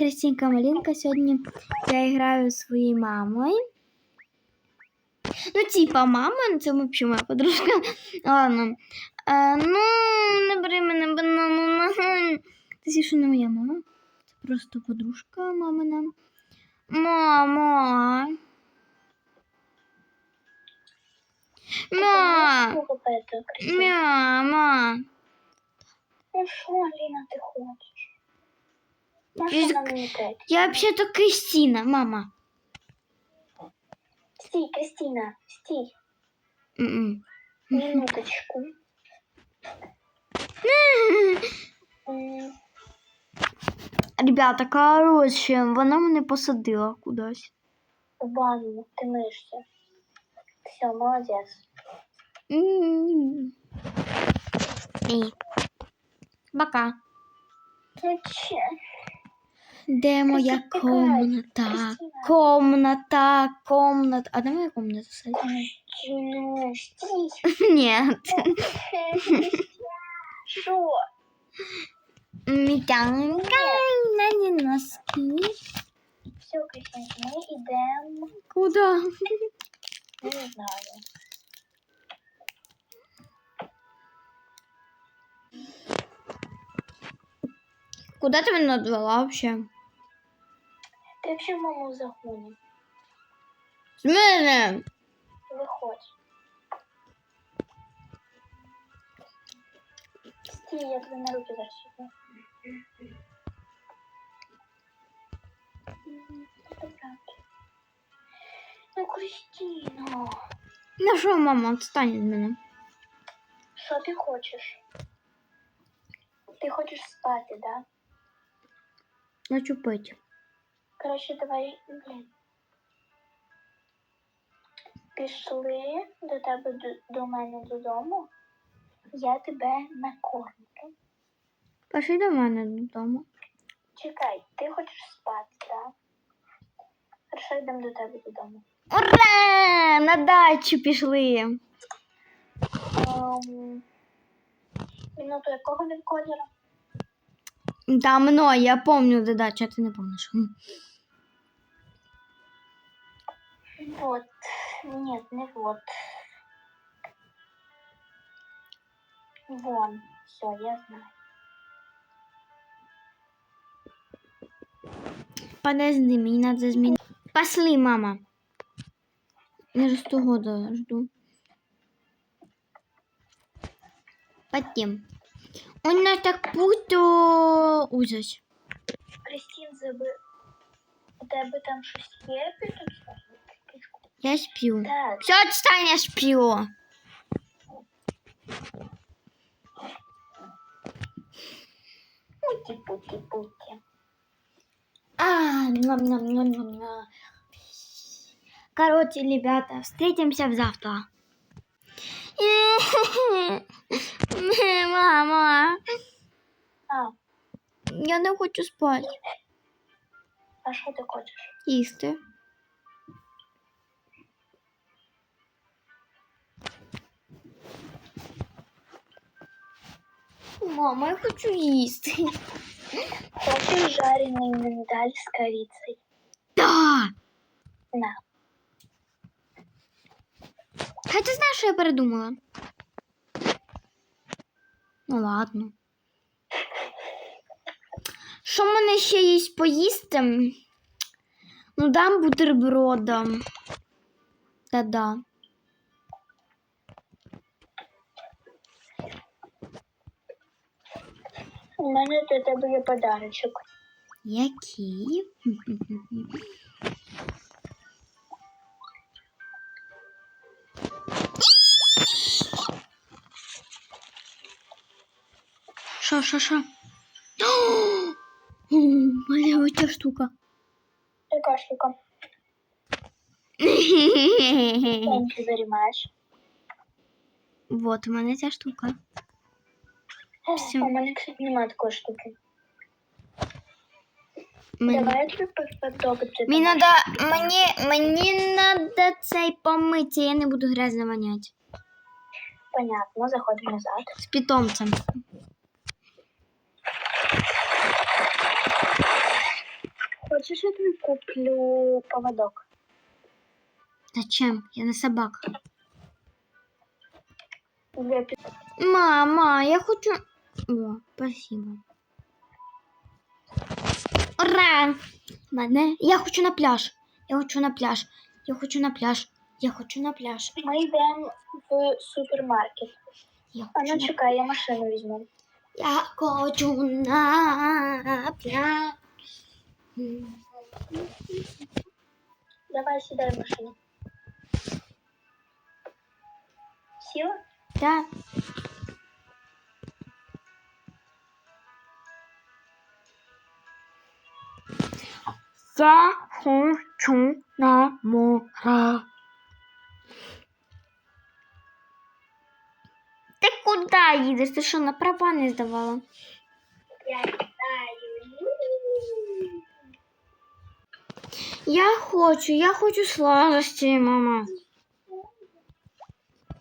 Кристинка Малинка. Сьогодні я граю зі своєю мамою. Ну, типа мама, ну, це взагалі моя подружка. Ладно. Е, ну, не бери мене банану. Ти що не моя мама? Це просто подружка мамина. Мама. Мама. Мама. Ну що, Аліна, ти хочеш? Я вообще-то Кристина, мама. Стій, Кристина, стій. М-м. Минуточку. Ребята, короче, вона мене посадила кудись. В ванну, ти мишся. Все, молодець. М. Ей. Пока. Зачем? Де моя комната? Комната, комната. А де моя комната? Кристина. Нет. Що? Мітянка на не носки. Все, Кристина, ми йдемо. Куда? Не знаю. Куда ти мене відвела вообще? Ти взагалі маму загоні. З мене. Виходь. Стій, я тебе на руки зараз сюди. Ну, Кристина, Ну що, мама, відстань від мене. що ти хочеш? Ти хочеш спати, да? Хочу пити. Коротше, давай, блін. Пішли до тебе до, до мене додому. Я тебе накормлю. Пошли до мене додому. Чекай, ти хочеш спати, так? Хорошо, йдемо до тебе додому. Ура! На дачу пішли. Ем, Минуту якого він кольору? Там мною, я помню де дача, а ти не помниш. М. Вот. Нет, не вот. Вон. Все, я знаю. Подожди, мені надо змінити. Пошли, мама. Я же сто года жду. Потім. Он нас так путо ужас. Кристин, заби... У тебе там щось є під Я сплю. Так, Все, отстань, я сплю. путі-путі-путі. А, ням ням ням ням ням. Короче, ребята, встретимся завтра. Мама, А, я не хочу спати. а що ти хочеш? Їсти. Мама, я хочу їсти. Хочеш жарений миндаль з корицей? Да! На. А ти знаєш, що я передумала? Ну ладно. Що в мене ще є поїсти? Ну, дам бутербродом. Та-да. У мене до тебе є подарочок. Який? Що, що, що? О, моя оця штука. Яка штука? Thank you very much. Вот у мене ця штука. Всё. У мене, кстати, немає такої штуки. Мені, Давай я подобається. мені, надо, мені, мені надо цей помити, я не буду грязно воняти. Понятно, заходимо назад. З питомцем. Хочеш, я тобі куплю поводок? Зачем? Я. Для пі- Мама, я хочу. О, спасибо. Ура! Мене. Я хочу на пляж. Я хочу на пляж. Я хочу на пляж. Я хочу на пляж. Ми йдемо в супермаркет. Я А хочу ну на... чекай, я машину візьму. Я хочу на пляж. М. Давай сідай в машину. Сіла? Да. Я хочу на море. Ти куди їдеш? Ти що, на права не здавала? Я знаю. Я хочу, я хочу сладості, мама.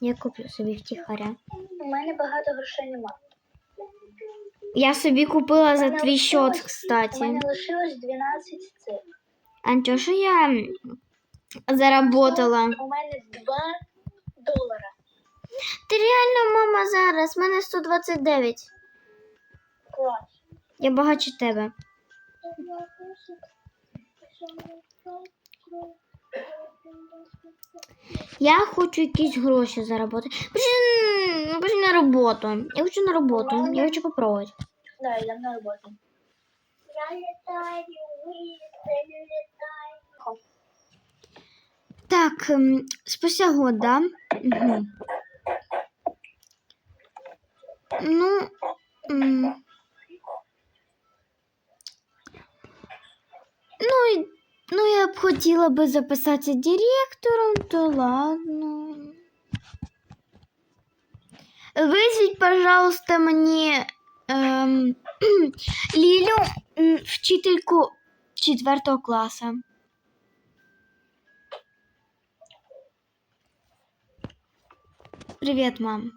Я куплю собі втіхаря. У мене багато грошей нема. Я собі купила за твій счет, лишилось- У кстати. мене лишилось 12 цифр. А що я заработала? У мене 2 долара. Ти реально, мама, зараз. У мене 129. Клас. Я багаче тебе. Я хочу якісь гроші заробити. Пошли, ну, на роботу. Я хочу на роботу. Я хочу попробувати. Да, йдемо на роботу. Я літаю, я літаю. Так, ем, спустя год, да? Угу. Ну, ну, і- ну, я б хотіла би записатися директором, то ладно. Визвіть, пожалуйста, мені ем, Лілю, м, вчительку четвертого класу. Привіт, мам.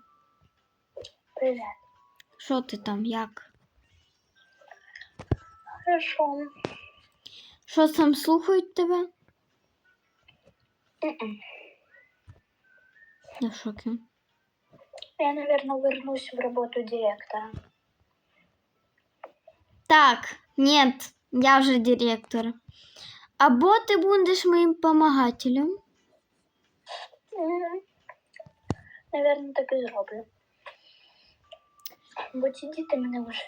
Привіт. Що ти там? Як? Хорошо. Що сам слухають тебе? М-м. Я в шокі. Я, наверное, вернусь в работу директора. Так, нет, я вже директор. Або ти будеш моїм помагателем. Мгм. Наверное, так і зроблю. Бо ці діти мене вже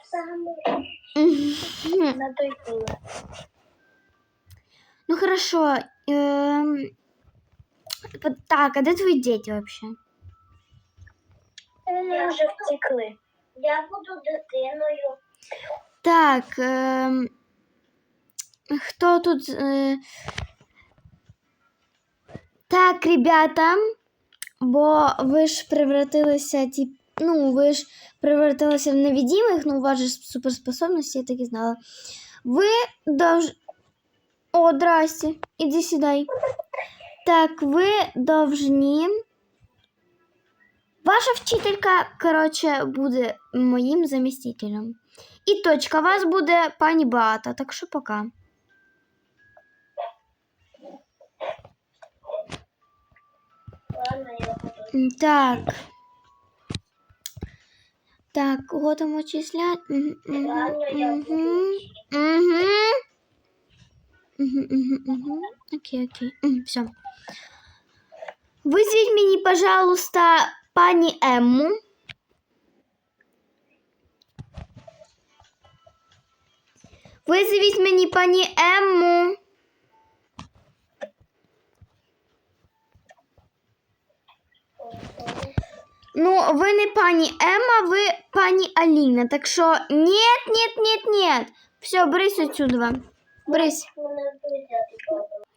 надоїли. Ну хорошо. Ем... по- Так, а де твої діти вообще? Вони вже втекли. Я буду дитиною. Так. Ем... Хто тут? Е... Так, ребята, бо ви ж превратилися, тип, ну, ви ж превратилися в невидимих, ну, у вас же суперспособності, я так і знала. Ви довж... О, здрасте, іди сідай. Так, ви должні... Ваша вчителька, коротше, буде моїм замістителем. І точка, вас буде пані Беата, так що пока. Так. Так, кого там очислять? Мгм, Окей, окей. Все. Визвіть мені, пожалуйста, пані Емму. Визвіть мені пані Емму. Ну, ви не пані Емма, ви пані Аліна. Так що нет, нет, нет, нет. Все, брись отсюда. Брись.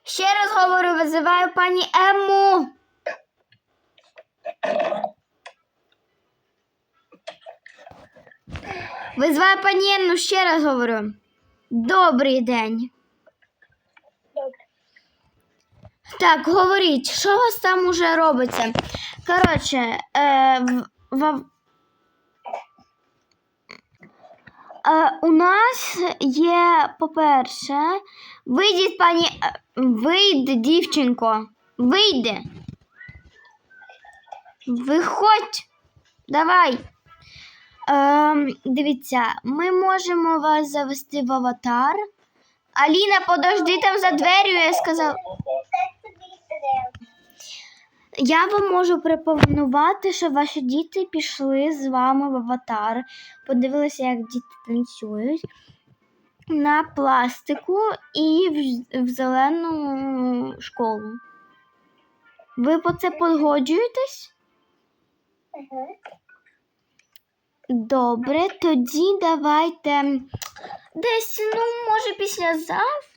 Ще раз говорю, визиваю пані Емму. Визиваю пані Емму, ще раз говорю. Добрий день. Так, говоріть, що у вас там уже робиться? Коротше, е, в, в... Е, у нас є, по-перше, вийдіть, пані. е, Вийди, дівчинко. Вийди. Виходь. Давай. Ем, дивіться, ми можемо вас завести в аватар. Аліна, подожди там за дверю, я сказав. Я вам можу пропонувати, що ваші діти пішли з вами в аватар, подивилися, як діти танцюють на пластику і в, в зелену школу. Ви по це погоджуєтесь? Добре, тоді давайте десь, ну, може, післязавтра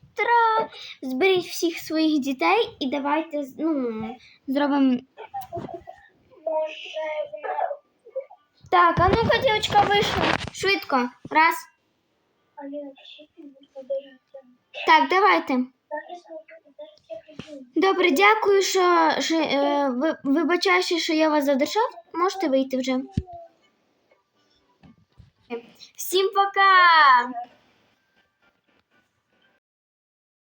зберіть всіх своїх дітей і давайте ну, зробимо Так, а ну-ка, дівчинка вийшла. Швидко. Раз. Так, давайте. Добре, дякую, що, що е, ви, вибачаюся, що я вас задержав. Можете вийти вже. Всім пока!